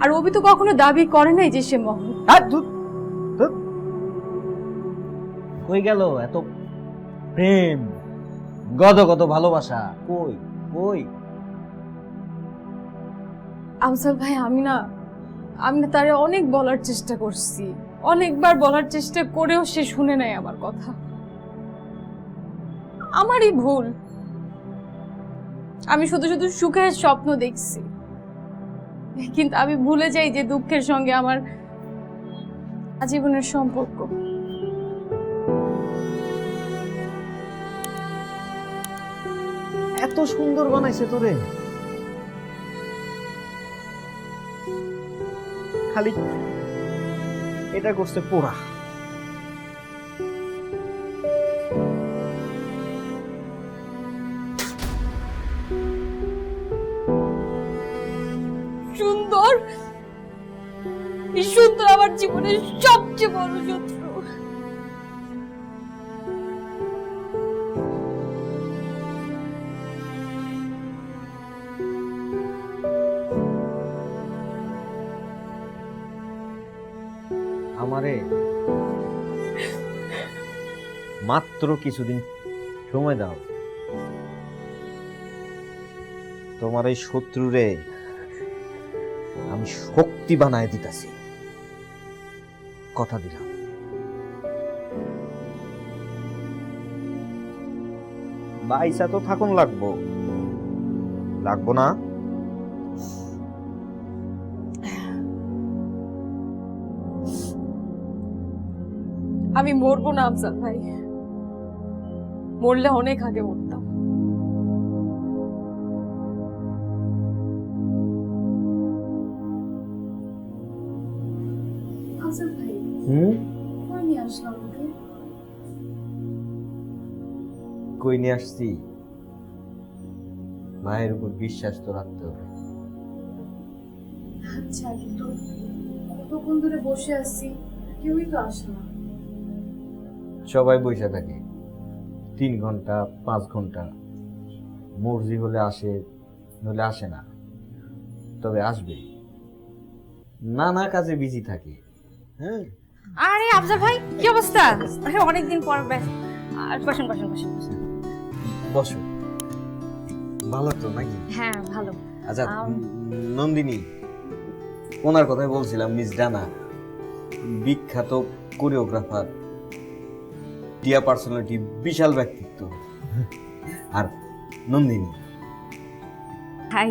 আর অভি তো কখনো দাবি করে নাই যে সে মহৎ। আর ধুর, ধুর। কই গেল এত প্রেম? গদ গদ ভালোবাসা। কই কই? আফজাল ভাই আমি না আমি না তারে অনেক বলার চেষ্টা করছি। অনেকবার বলার চেষ্টা করেও সে শুনে নাই আমার কথা। আমারই ভুল। আমি শুধু শুধু সুখের স্বপ্ন দেখছি। কিন্তু আমি ভুলে যাই যে দুঃখের সঙ্গে আমার আজীবনের সম্পর্ক। এত সুন্দর বানাইছে তোরে। খালি এটা করছে পোড়া। সুন্দর। সুন্দর আমার জীবনের সবচেয়ে বড় শত্রু। আমারে মাত্র কিছুদিন সময় দাও। তোমার এই শত্রুরে আমি শক্তি বানায় দিতাছি। কথা দিলাম। বাইসা তো থাকুন লাগবো। লাগবো না? আমি মরবো না আফজাল ভাই। মরলে অনেক আগে মরতাম। হুম কই নিয়ে আসছি মায়ের উপর বিশ্বাস তো রাখতে হবে আচ্ছা কিন্তু কতক্ষণ ধরে বসে আছি কেউই তো আসে না সবাই বসে থাকে। তিন ঘণ্টা পাঁচ ঘণ্টা। মর্জি হলে আসে নলে আসে না। তবে আসবে। নানা কাজে বিজি থাকে। হ্যাঁ। আরে আফজাল ভাই কি অবস্থা? আরে অনেকদিন পর ব্যস্ত আর বসুন বসুন বসুন বসুন। বসো। ভালো তো নাকি? হ্যাঁ ভালো। আচ্ছা নন্দিনী ওনার কথাই বলছিলাম মিস ডানা বিখ্যাত কোরিওগ্রাফার টিয়া পার্সোনালিটি বিশাল ব্যক্তিত্ব। আর নন্দিনী। হাই।